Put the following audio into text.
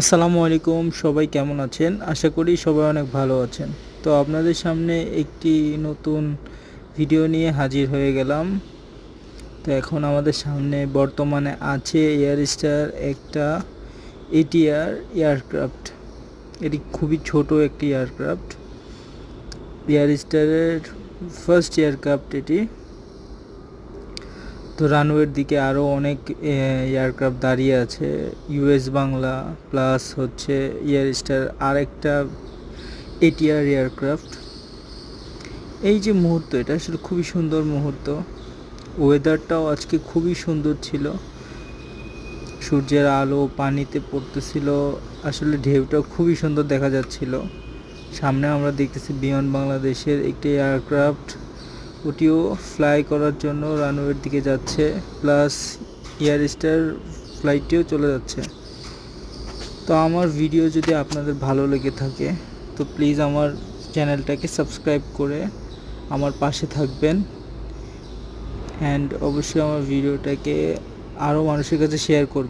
আসসালামু আলাইকুম, সবাই কেমন আছেন? আশা করি সবাই অনেক ভালো আছেন। তো আপনাদের সামনে একটি নতুন ভিডিও নিয়ে হাজির হয়ে গেলাম। তো এখন আমাদের সামনে বর্তমানে আছে এয়ারস্টার একটা এটিআর এয়ারক্রাফট এটি খুবই ছোট একটি এয়ারক্রাফট এয়ারস্টারের ফার্স্ট এয়ারক্রাফট এটি। তো রানওয়ের দিকে আরও অনেক এয়ারক্রাফট দাঁড়িয়ে আছে। ইউএস বাংলা প্লাস হচ্ছে এয়ার স্টার আরেকটা এটিআর এয়ারক্রাফট এই যে মুহূর্ত, এটা আসলে খুবই সুন্দর মুহূর্ত। ওয়েদারটাও আজকে খুবই সুন্দর ছিল। সূর্যের আলো পানিতে পড়তেছিল। আসলে ঢেউটাও খুবই সুন্দর দেখা যাচ্ছিল। সামনে আমরা দেখতেছি বিমান বাংলাদেশের একটি এয়ারক্রাফট ওটিও ফ্লাই করার জন্য রানওয়ের দিকে যাচ্ছে প্লাস এয়ার স্টার ফ্লাইটটিও চলে যাচ্ছে। তো আমার ভিডিও যদি আপনাদের ভালো লেগে থাকে, তো প্লিজ আমার চ্যানেলটাকে সাবস্ক্রাইব করে আমার পাশে থাকবেন। অ্যান্ড অবশ্যই আমার ভিডিওটাকে আরও মানুষের কাছে শেয়ার করবেন।